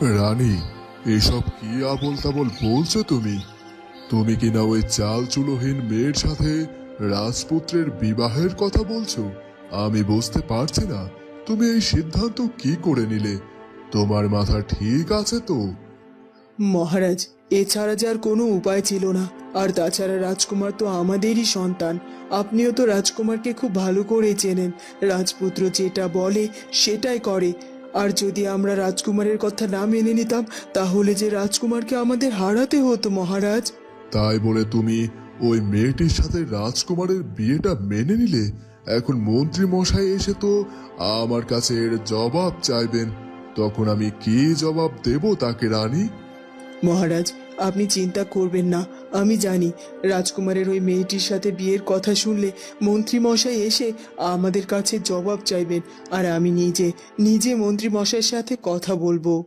রানী, এসব কি আবল তাবল বলছো তুমি? তুমি কি না ওই চাল চুলোহীন মেয়ের সাথে রাজপুত্রের বিবাহের কথা বলছো? আমি বুঝতে পারছি না, তুমি এই সিদ্ধান্ত কি করে নিলে? তোমার মাথা ঠিক আছে তো? মহারাজ এছাড়া যে আর কোনো উপায় ছিল না। আর তাছাড়া রাজকুমার তো আমাদেরই সন্তান। আপনিও তো রাজকুমারকে খুব ভালো করে চেনেন। রাজপুত্র যেটা বলে, সেটাই করে। আর যদি আমরা রাজকুমারের কথা না মেনে নিতাম তাহলে যে রাজকুমারকে আমাদের হারাতে হতো মহারাজ। তাই বলে তুমি ওই মেয়েটির সাথে রাজকুমারের বিয়েটা মেনে নিলে? এখন মন্ত্রী মশাই এসে তো আমার কাছে এর জবাব চাইবেন। তখন আমি কি জবাব দেব তাকে রানী? মহারাজ আপনি চিন্তা করবেন না। আমি জানি রাজকুমারের ওই মেয়েটির সাথে বিয়ের কথা শুনলে মন্ত্রী মশাই এসে আমাদের কাছে জবাব চাইবেন আর আমি নিজে নিজে মন্ত্রী মশাইয়ের সাথে কথা বলব।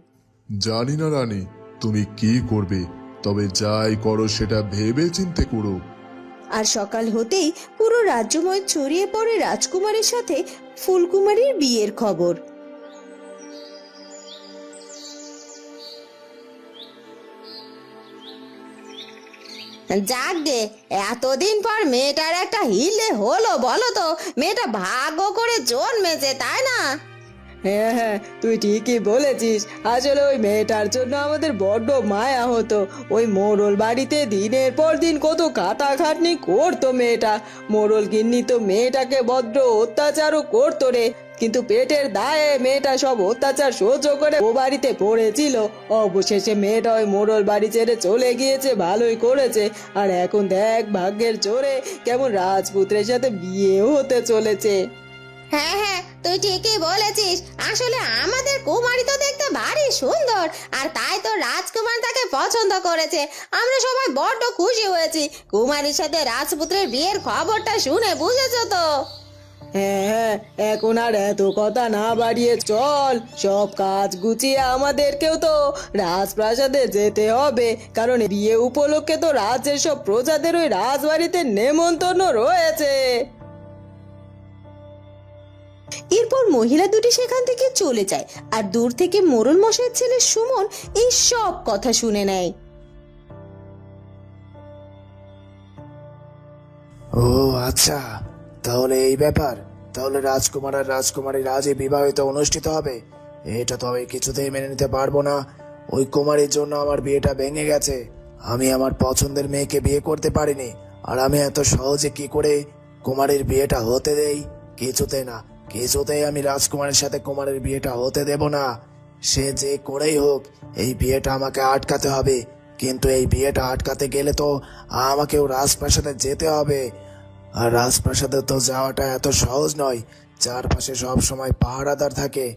জানি না রানী তুমি কি করবে তবে যাই করো সেটা ভেবে চিন্তে করো। আর সকাল হতেই পুরো রাজ্যময় ছড়িয়ে পড়ে রাজকুমারের সাথে ফুলকুমারীর বিয়ের খবর। যাক গে এতদিন পর মেয়েটার একটা হিলে হলো, বলো তো। মেয়েটা ভাগ্য করে জন্মেছে, তাই না? হ্যাঁ হ্যাঁ তুই ঠিকই বলেছিস। আসলে ওই মেয়েটার জন্য আমাদের বড্ড মায়া হতো। ওই মোড়ল বাড়িতে দিনের পর দিন কত খাটাখাটনি করতো মেয়েটা। মোড়ল গিন্নি তো মেয়েটাকে বড্ড অত্যাচারও করতো রে। কিন্তু পেটের দায়ে মেয়েটা সব অত্যাচার সহ্য করে ও বাড়িতে পড়েছিল। অবশেষে মেয়েটা ওই মোড়ল বাড়ি ছেড়ে চলে গিয়েছে, ভালোই করেছে। আর এখন দেখ, ভাগ্যের জোরে কেমন রাজপুত্রের সাথে বিয়েও হতে চলেছে। হ্যাঁ হ্যাঁ তুই ঠিকই বলেছিস। আসলে আমাদের কুমারী তো দেখতে ভারী সুন্দর, আর তাই তো রাজকুমার তাকে পছন্দ করেছে। আমরা সবাই বড্ড খুশি হয়েছি। কুমারীর সাথে রাজপুত্রের বিয়ের খবরটা শুনে বুঝেছ তো? হ্যাঁ হ্যাঁ এখন আর এত কথা না বাড়িয়ে চল। সব কাজ গুছিয়ে আমাদেরকেও তো রাজপ্রাসাদে যেতে হবে। কারণ বিয়ে উপলক্ষে তো রাজ্যের সব প্রজাদের ওই রাজবাড়িতে নেমন্তন্ন রয়েছে। এরপর মহিলা দুটি সেখান থেকে চলে যায় আর দূর থেকে মোরল মশাইয়ের ছেলে সুমন এই সব কথা শুনে নেয়। ও আচ্ছা। তাহলে এই ব্যাপার। তাহলে রাজকুমার আর রাজকুমারী রাজে বিবাহিত অনুষ্ঠিত হবে। এটা তো আমি কিছুতেই মেনে নিতে পারব না। ওই কুমারীর জন্য আমার বিয়েটা ভেঙে গেছে। আমি আমার পছন্দের মেয়েকে বিয়ে করতে পারিনি। আর আমি এত সহজে কি করে কুমারীর বিয়েটা হতে দেই? কিছুতে না। কিছুতেই আমি রাজকুমারের সাথে কুমারের বিয়েটা হতে দেব না। সে যে করেই হোক, এই বিয়েটা আমাকে আটকাতে হবে। কিন্তু এই বিয়েটা আটকাতে গেলে তো আমাকেও রাজপ্রাসাদে যেতে হবে। আর রাজপ্রাসাদে তো যাওয়াটা এত সহজ নয়। চারপাশে সব সময় পাহারাদার থাকে।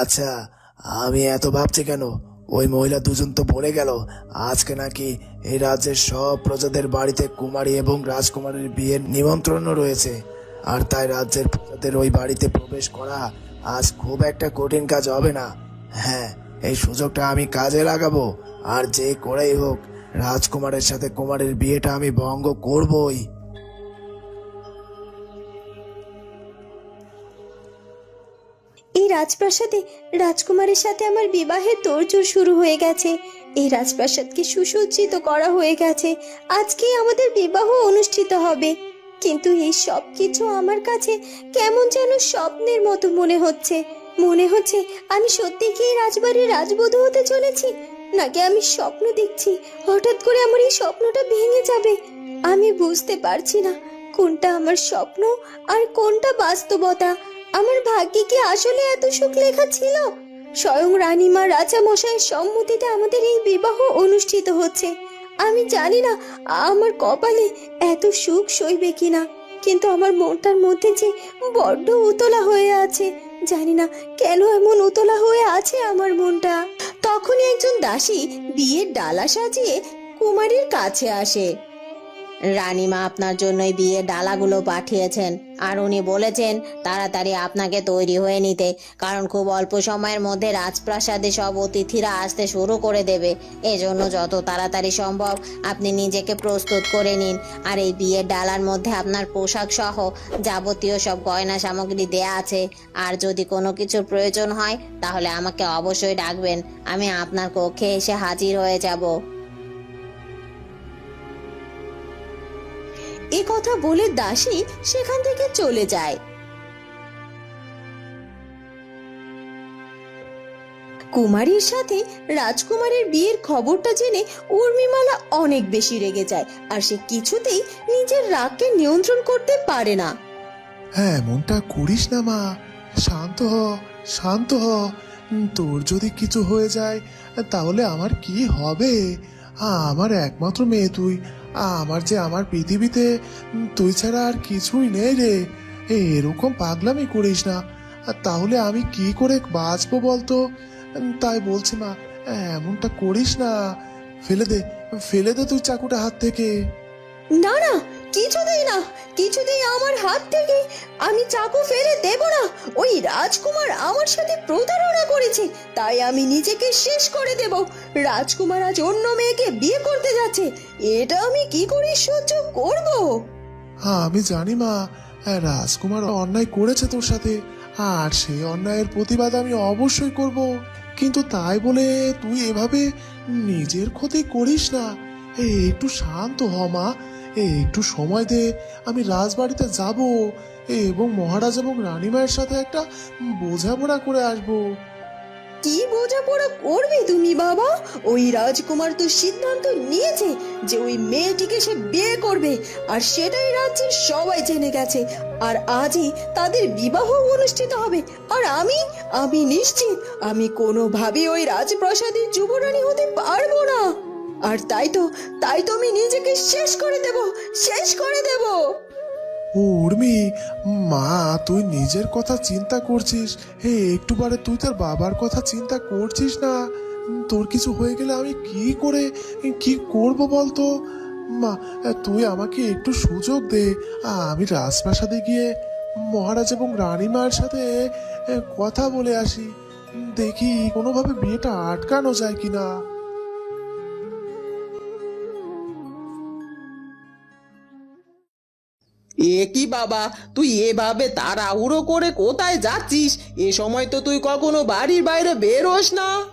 আচ্ছা আমি এত ভাবছি কেন? ওই মহিলা দুজন তো বলে গেল, আজকে নাকি এই রাজ্যের সব প্রজাদের বাড়িতে কুমারী এবং রাজকুমারীর বিয়ের নিমন্ত্রণও রয়েছে। আর তাই রাজ্যের প্রজাদের ওই বাড়িতে প্রবেশ করা আজ খুব একটা কঠিন কাজ হবে না। হ্যাঁ এই সুযোগটা আমি কাজে লাগাবো। আর যে করেই হোক, রাজকুমারের সাথে কুমারের বিয়েটা আমি ভঙ্গ করবই। রাজপ্রাসাদে রাজকুমারের সাথে আমার বিবাহের তোড়জোড় শুরু হয়ে গেছে। এই রাজপ্রাসাদকে সুসজ্জিত করা হয়ে গেছে। আজকেই আমাদের বিবাহ অনুষ্ঠিত হবে। কিন্তু এই সব কিছু আমার কাছে কেমন যেন স্বপ্নের মতো মনে হচ্ছে। মনে হচ্ছে আমি সত্যি কি রাজবাড়ির রাজবধূ হতে চলেছি? নাকি আমি স্বপ্ন দেখছি, হঠাৎ করে আমার এই স্বপ্নটা ভেঙে যাবে? আমি বুঝতে পারছি না কোনটা আমার স্বপ্ন আর কোনটা বাস্তবতা। আমার ভাগ্যে কি আসলে এত সুখ লেখা ছিল? স্বয়ং রানীমা রাজা মশাইয়ের সম্মতিতে আমাদের এই বিবাহ অনুষ্ঠিত হচ্ছে। আমি জানি না, আমার কপালে এত সুখ সইবে কিনা, কিন্তু আমার মনটার মধ্যে যে বড্ড উতলা হয়ে আছে, জানি না কেন এমন উতলা হয়ে আছে আমার মনটা। তখনই একজন দাসী বিয়ের ডালা সাজিয়ে কুমারীর কাছে আসে। রানীমা আপনার জন্যই বিয়ের ডালাগুলো পাঠিয়েছেন। আর উনি বলেছেন, তাড়াতাড়ি আপনাকে তৈরি হয়ে নিতে, কারণ খুব অল্প সময়ের মধ্যে রাজপ্রাসাদে সব অতিথিরা আসতে শুরু করে দেবে। এজন্য যত তাড়াতাড়ি সম্ভব আপনি নিজেকে প্রস্তুত করে নিন। আর এই বিয়ের ডালার মধ্যে আপনার পোশাক সহ যাবতীয় সব গয়না সামগ্রী দেয়া আছে। আর যদি কোনো কিছুর প্রয়োজন হয়, তাহলে আমাকে অবশ্যই ডাকবেন। আমি আপনার কক্ষে এসে হাজির হয়ে যাব। এ কথা বলে দাসী সেখান থেকে চলে যায়। কুমারীর সাথে রাজকুমারের বিয়ের খবরটা জেনে উর্মিমালা অনেক বেশি রেগে যায় আর সে কিছুতেই নিজের রাগকে নিয়ন্ত্রণ করতে পারে না। হ্যাঁ এমনটা করিস না মা। শান্ত হ শান্ত হ। তোর যদি কিছু হয়ে যায়, তাহলে আমার কি হবে? আমার একমাত্র মেয়ে তুই। আমার যে আমার পৃথিবীতে তুই ছাড়া আর কিছুই নেই রে। এরকম পাগলামি করিস না। তাহলে আমি কি করে বাঁচবো বলতো? তাই বলছি মা, এমনটা করিস না। ফেলে দে ফেলে দে তুই চাকুটা হাত থেকে। না না কিছুতেই না কিছুতেই আমার হাত থেকে আমি চাকু ফেলে দেব না। ওই রাজকুমার আমার সাথে প্রতারণা করেছে তাই আমি নিজেকে শেষ করে দেব। রাজকুমার আজ অন্য মেয়েকে বিয়ে করতে যাচ্ছে এটা আমি কি করে সহ্য করব? হ্যাঁ আমি জানি মা হ্যাঁ, রাজকুমার অন্যায় করেছে তোর সাথে আর সেই অন্যায়ের প্রতিবাদ আমি অবশ্যই করব। কিন্তু তাই বলে তুই এভাবে নিজের ক্ষতি করিস না। একটু শান্ত হ মা। একটু সময় দে, আমি রাজবাড়িতে যাব। এবং মহারাজ এবং রানীমায়ের সাথে একটা বোঝাপড়া করে আসব। কি বোঝাপড়া করবে তুমি, বাবা? ওই রাজকুমার তো সিদ্ধান্ত নিয়েছে যে ওই মেয়েটিকে সে বিয়ে করবে, আর সেটাই রাজ্যের সবাই জেনে গেছে। আর আজই তাদের বিবাহ অনুষ্ঠিত হবে। আর আমি আমি নিশ্চিত, আমি কোনোভাবে ওই রাজপ্রাসাদের যুবরানী হতে পারব না। আর তাই তো তাই তো আমি নিজেকে শেষ করে দেব, শেষ করে দেব। উর্মি, মা, তুই নিজের কথা চিন্তা করছিস। হে, একটু বারে তুই তোর বাবার কথা চিন্তা করছিস না? তোর কিছু হয়ে গেলে আমি কি করে, কি করব বলতো? মা, তুই আমাকে একটু সুযোগ দে। আমি রাজপ্রাসাদে গিয়ে মহারাজ এবং রানী রানীমার সাথে কথা বলে আসি। দেখি কোনোভাবে বিয়েটা আটকানো যায় কিনা। বাবা? তুই এভাবে তাড়াহুড়ো করে কোথায় যাচ্ছিস? এ সময় তো তুই কখনো বাড়ির বাইরে বেরোস না।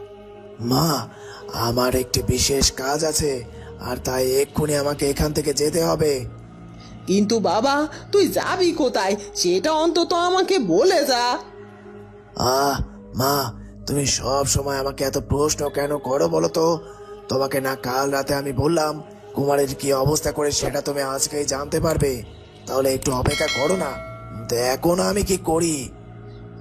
মা আমার একটি বিশেষ কাজ আছে আর তাই এক্ষুনি আমাকে এখান থেকে যেতে হবে। কিন্তু বাবা তুই যাবি কোথায়? সেটা অন্তত আমাকে বলে যা। আহ মা তুমি সব সময় আমাকে এত প্রশ্ন কেন করো বলো তো? তোমাকে না কাল রাতে আমি বললাম কুমারের কি অবস্থা করে সেটা তুমি আজকেই জানতে পারবে। তাহলে একটু অপেক্ষা করো না। দেখো না আমি কি করি।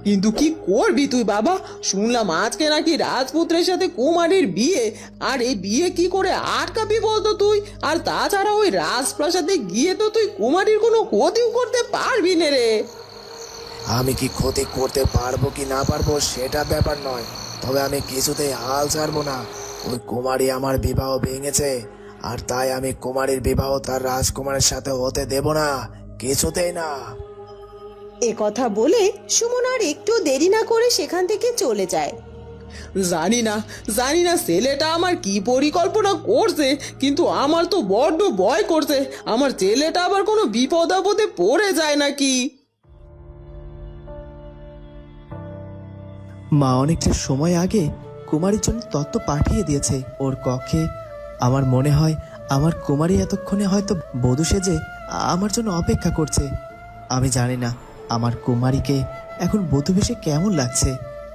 কিন্তু কি করবি তুই বাবা? শুনলাম আজকে নাকি রাজপুত্রের সাথে কুমারীর বিয়ে। আর এই বিয়ে কি করে আটকাবি বলতো তুই? আর তাছাড়া ওই রাজপ্রাসাদে গিয়ে তো তুই কুমারীর কোনো ক্ষতিও করতে পারবি না রে। আমি কি ক্ষতি করতে পারব কি না পারব সেটা ব্যাপার নয়। তবে আমি কিছুতেই হাল ছাড়বো না। ওই কুমারী আমার বিবাহ ভেঙেছে। আর তাই আমি কুমারীর বিবাহ তার রাজকুমারের সাথে হতে দেব না কিছুতেই না। এ কথা বলে সুমন আর একটু দেরি না করে সেখান থেকে চলে যায়। জানি না জানি না ছেলেটা আমার কি পরিকল্পনা করছে কিন্তু আমার তো বড্ড ভয় করছে। আমার ছেলেটা আবার কোনো বিপদ আপদে পড়ে যায় নাকি? মা অনেকটা সময় আগে কুমারীর জন্য তত্ত্ব পাঠিয়ে দিয়েছে ওর কক্ষে আমার মনে হয় আমার কুমারী এতক্ষণে হয়তো বধূ সেজে আমার জন্য অপেক্ষা করছে। আমি জানি না আমার কুমারীকে এখন বধূ বেশে কেমন লাগছে।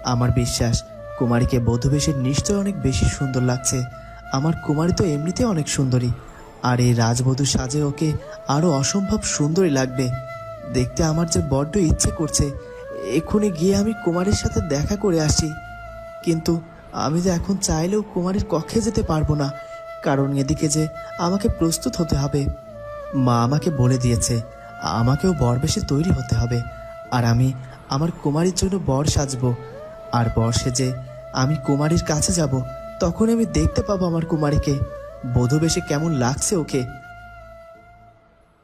আমার বিশ্বাস, কুমারীকে বধূ বেশে নিশ্চয় অনেক বেশি সুন্দর লাগছে। আমার কুমারী তো এমনিতে অনেক সুন্দরী। আর এই রাজবধূ সাজে ওকে আরও অসম্ভব সুন্দরী লাগবে। দেখতে আমার যে বড্ড ইচ্ছে করছে। এক্ষুনি গিয়ে আমি কুমারীর সাথে দেখা করে আসি। কিন্তু আমি যে এখন চাইলেও কুমারীর কক্ষে যেতে পারব না। কারণ এদিকে যে আমাকে প্রস্তুত হতে হবে। মা আমাকে বলে দিয়েছে, আমাকেও বর বেশি তৈরি হতে হবে। আর আমি আমার কুমারীর জন্য বর সাজব। আর বর সেজে আমি কুমারীর কাছে যাব, তখন আমি দেখতে পাবো আমার কুমারীকে। বোধবেশে বেশে কেমন লাগছে ওকে।